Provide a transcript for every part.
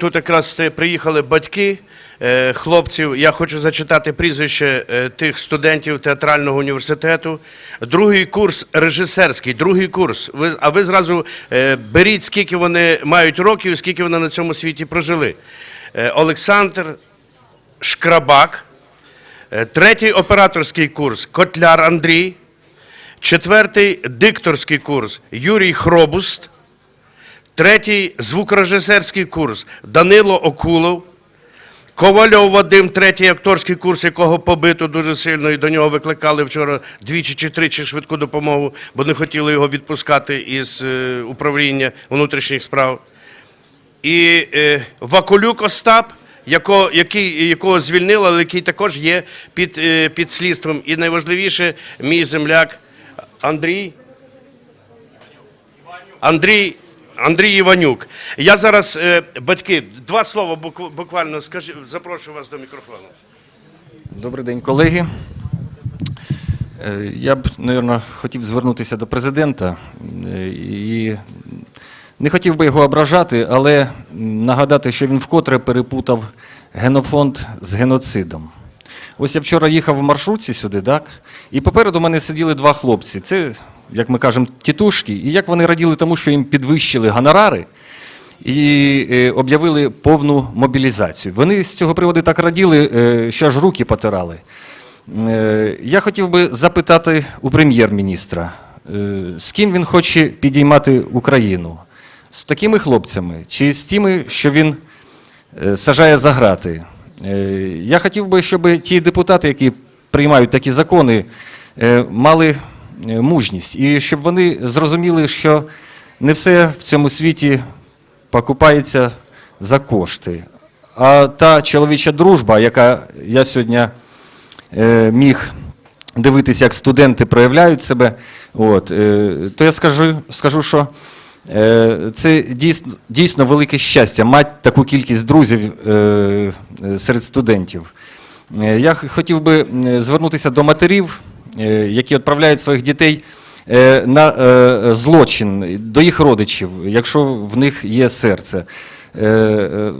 Тут якраз приїхали батьки е, хлопців. Я хочу зачитати прізвище е, тих студентів театрального університету. Другий курс режисерський, другий курс. А ви зразу е, беріть, скільки вони мають років, скільки вони на цьому світі прожили. Олександр Шкрабак, третій операторський курс Котляр Андрій, четвертий дикторський курс Юрій Хробуст. Третій звукорежисерський курс Данило Окулов. Ковальов Вадим, третій акторський курс, якого побито дуже сильно, і до нього викликали вчора двічі чи тричі швидку допомогу, бо не хотіли його відпускати із е, управління внутрішніх справ. І е, Вакулюк Остап, якого, який, якого звільнили, але який також є під, е, під слідством. І найважливіше, мій земляк Андрій. Андрій. Андрій Іванюк. Я зараз, е, батьки, два слова буквально скажи, запрошую вас до мікрофону. Добрий день, колеги. Е, Я б, мабуть, хотів звернутися до президента е, і не хотів би його ображати, але нагадати, що він вкотре перепутав генофонд з геноцидом. Ось я вчора їхав в маршрутці сюди, так? І попереду мене сиділи два хлопці. Це, як ми кажемо, тітушки. І як вони раділи тому, що їм підвищили гонорари і е, об'явили повну мобілізацію. Вони з цього приводу так раділи, е, що аж руки потирали. Е, Я хотів би запитати у прем'єр-міністра, з ким він хоче підіймати Україну? З такими хлопцями чи з тими, що він сажає за грати? Я хотів би, щоб ті депутати, які приймають такі закони, мали мужність і щоб вони зрозуміли, що не все в цьому світі покупається за кошти. А та чоловіча дружба, яка я сьогодні е, міг дивитися, як студенти проявляють себе, от, е, то я скажу, скажу що е, це дійсно, дійсно велике щастя мати таку кількість друзів е, е, серед студентів. Е, Я хотів би звернутися до матерів, е, які відправляють своїх дітей е, на е, злочин до їх родичів, якщо в них є серце. Е, е,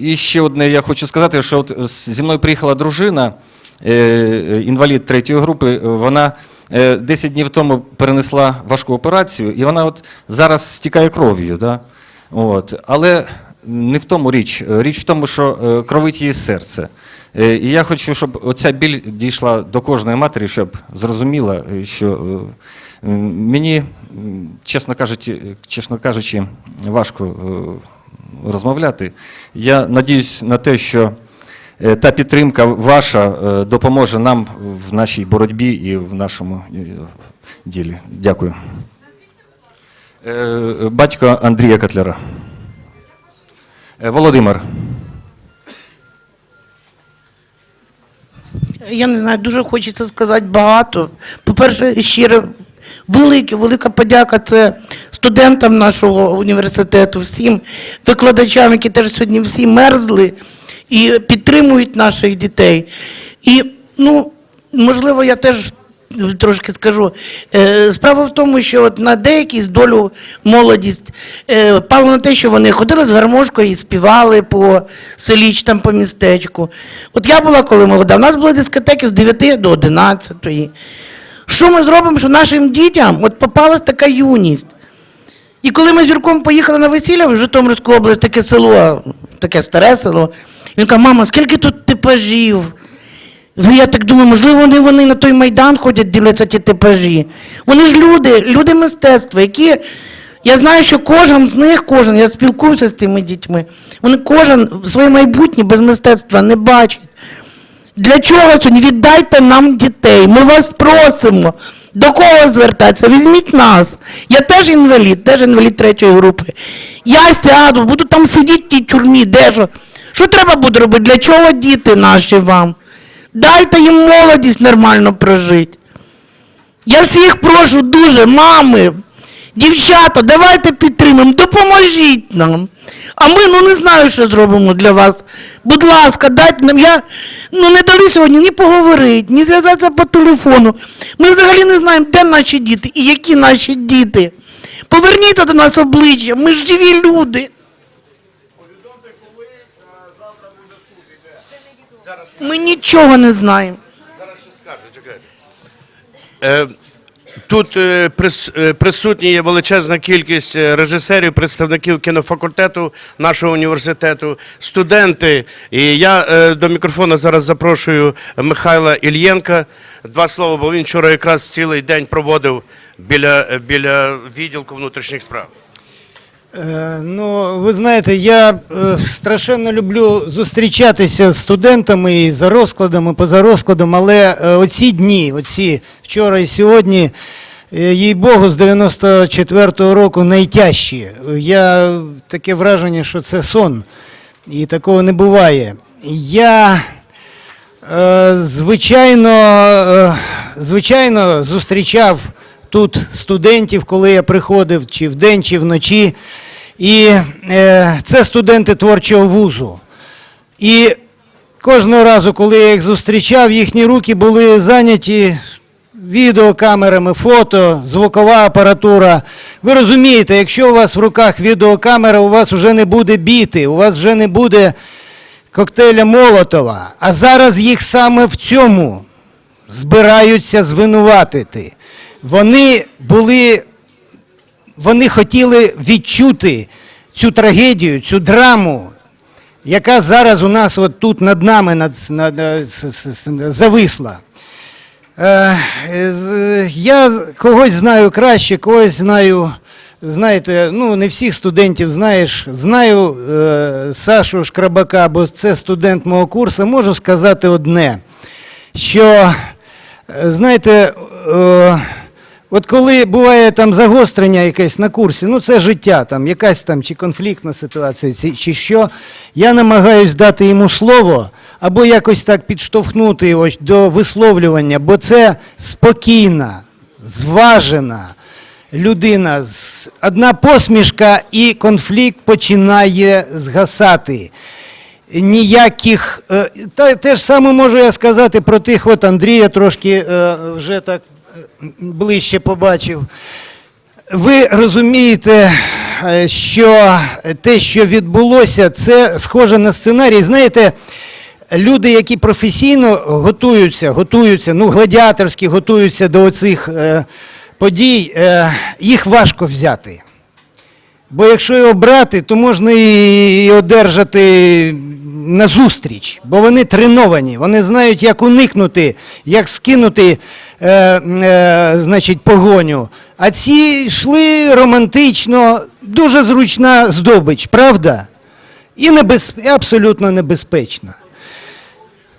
І ще одне я хочу сказати, що от зі мною приїхала дружина, е, е, інвалід третьої групи, вона е, 10 днів тому перенесла важку операцію, і вона от зараз стікає кров'ю. Да? От. Але не в тому річ. Річ в тому, що е, кровить її серце. Е, І я хочу, щоб оця біль дійшла до кожної матері, щоб зрозуміла, е, що е, мені, чесно кажучи, чесно кажучи, важко розмовляти. Я надіюсь на те, що та підтримка ваша допоможе нам в нашій боротьбі і в нашому ділі. Дякую. Батько Андрія Котляра. Володимир. Я не знаю, дуже хочеться сказати багато. По-перше, щиро велике, велика подяка це студентам нашого університету, всім викладачам, які теж сьогодні всі мерзли і підтримують наших дітей. І, ну, можливо, я теж трошки скажу. Е, Справа в тому, що от на деякі з долю молодість е, пало на те, що вони ходили з гармошкою і співали по селі чи там по містечку. От я була коли молода, у нас були дискотеки з 9 до 11. Що ми зробимо, що нашим дітям от попалась така юність? І коли ми з Юрком поїхали на весілля в Житомирську область, таке село, таке старе село, він каже, мама, скільки тут типажів? Ну, Я так думаю, можливо, вони, вони на той майдан ходять, дивляться ті типажі. Вони ж люди, люди мистецтва, які. Я знаю, що кожен з них, кожен, я спілкуюся з цими дітьми, вони кожен своє майбутнє без мистецтва не бачить. Для чого сьогодні? Віддайте нам дітей. Ми вас просимо. До кого звертатися? Візьміть нас. Я теж інвалід, теж інвалід третьої групи. Я сяду, буду там сидіти в тій тюрмі, де ж? Що треба буде робити? Для чого діти наші вам? Дайте їм молодість нормально прожити. Я всіх прошу дуже, мами, дівчата, давайте підтримаємо, допоможіть нам. А ми ну не знаю, що зробимо для вас. Будь ласка, дайте нам. Я ну не дали сьогодні ні поговорити, ні зв'язатися по телефону. Ми взагалі не знаємо, де наші діти і які наші діти. Поверніться до нас обличчя, ми ж живі люди. Повідомте, коли Ми нічого не знаємо. Е, Тут е, е, присутні є величезна кількість режисерів, представників кінофакультету нашого університету, студенти. І я до мікрофону зараз запрошую Михайла Ільєнка. Два слова, бо він вчора якраз цілий день проводив біля, біля відділку внутрішніх справ. Е, Ну, ви знаєте, я е, страшенно люблю зустрічатися з студентами і за розкладом, і поза розкладом, але е, оці дні, оці вчора і сьогодні, їй Богу, з 94-го року найтяжчі. Я таке враження, що це сон, і такого не буває. Я Звичайно, звичайно, зустрічав тут студентів, коли я приходив чи вдень, чи вночі. І е, це студенти творчого вузу. І кожного разу, коли я їх зустрічав, їхні руки були зайняті відеокамерами, фото, звукова апаратура. Ви розумієте, якщо у вас в руках відеокамера, у вас вже не буде біти, у вас вже не буде коктейля Молотова. А зараз їх саме в цьому збираються звинуватити. Вони були, вони хотіли відчути цю трагедію, цю драму, яка зараз у нас от тут над нами над, над, е, с- с- зависла. Е, Я когось знаю краще, когось знаю. Знаєте, ну не всіх студентів знаєш. Знаю е, Сашу Шкрабака, бо це студент мого курсу. Можу сказати одне, що е, знаєте, е, от коли буває там загострення якесь на курсі, ну це життя, там якась там чи конфліктна ситуація, чи, що, я намагаюсь дати йому слово або якось так підштовхнути його до висловлювання, бо це спокійна, зважена людина. Одна посмішка і конфлікт починає згасати. Ніяких. е, Та, те ж саме можу я сказати про тих, от Андрія трошки е, вже так ближче побачив. Ви розумієте, е, що те, що відбулося, це схоже на сценарій. Знаєте, люди, які професійно готуються, готуються, ну, гладіаторські готуються до оцих е, подій, е, їх важко взяти. Бо якщо його брати, то можна і одержати назустріч, бо вони треновані, вони знають, як уникнути, як скинути е, е, значить, погоню. А ці йшли романтично, дуже зручна здобич, правда? І небез... абсолютно небезпечна.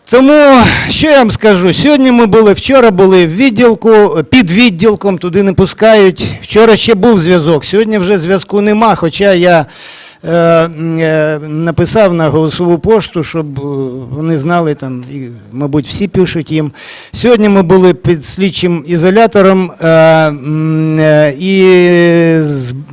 Тому що я вам скажу? Сьогодні ми були, вчора були в відділку, під відділком, туди не пускають. Вчора ще був зв'язок, сьогодні вже зв'язку нема, хоча я написав на голосову пошту, щоб е, вони знали там, і, мабуть, всі пишуть їм. Сьогодні ми були під слідчим ізолятором е, е, і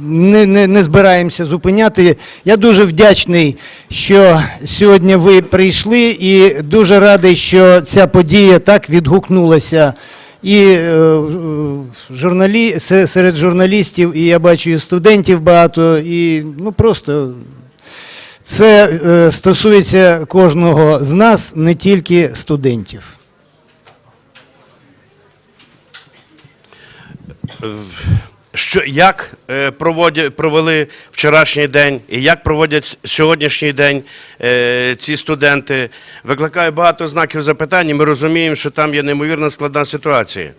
не, не, не збираємося зупиняти. Я дуже вдячний, що сьогодні ви прийшли, і дуже радий, що ця подія так відгукнулася. І е, журналі, се- серед журналістів, і я бачу і студентів багато, і ну просто це е, стосується кожного з нас, не тільки студентів. Що, як е, проводять, провели вчорашній день і як проводять сьогоднішній день е, ці студенти, викликає багато знаків запитань. і Ми розуміємо, що там є неймовірно складна ситуація.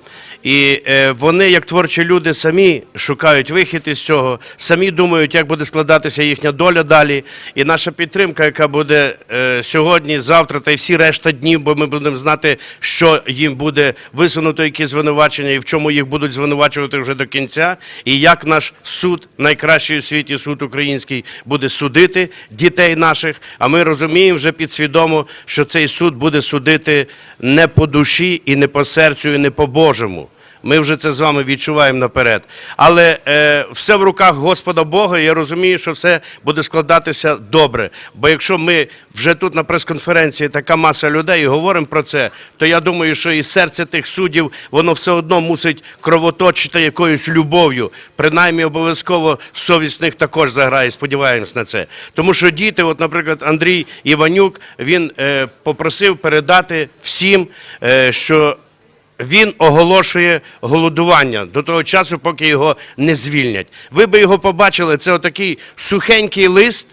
І е, вони, як творчі люди, самі шукають вихід із цього, самі думають, як буде складатися їхня доля далі. І наша підтримка, яка буде е, сьогодні, завтра та й всі решта днів, бо ми будемо знати, що їм буде висунуто, які звинувачення і в чому їх будуть звинувачувати вже до кінця, і як наш суд, найкращий у світі суд український, буде судити дітей наших. А ми розуміємо вже підсвідомо, що цей суд буде судити не по душі і не по серцю, і не по Божому. Ми вже це з вами відчуваємо наперед. Але е, все в руках Господа Бога. Я розумію, що все буде складатися добре. Бо якщо ми вже тут на прес-конференції така маса людей і говоримо про це, то я думаю, що і серце тих суддів воно все одно мусить кровоточити якоюсь любов'ю. Принаймні, обов'язково совість в них також заграє. Сподіваємось на це. Тому що діти, от, наприклад, Андрій Іванюк, він е, попросив передати всім, е, що він оголошує голодування до того часу, поки його не звільнять. Ви би його побачили, це отакий сухенький лист,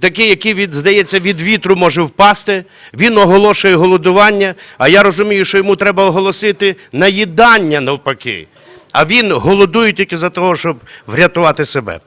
такий, який від, здається, від вітру може впасти. Він оголошує голодування, а я розумію, що йому треба оголосити наїдання навпаки. А він голодує тільки за того, щоб врятувати себе.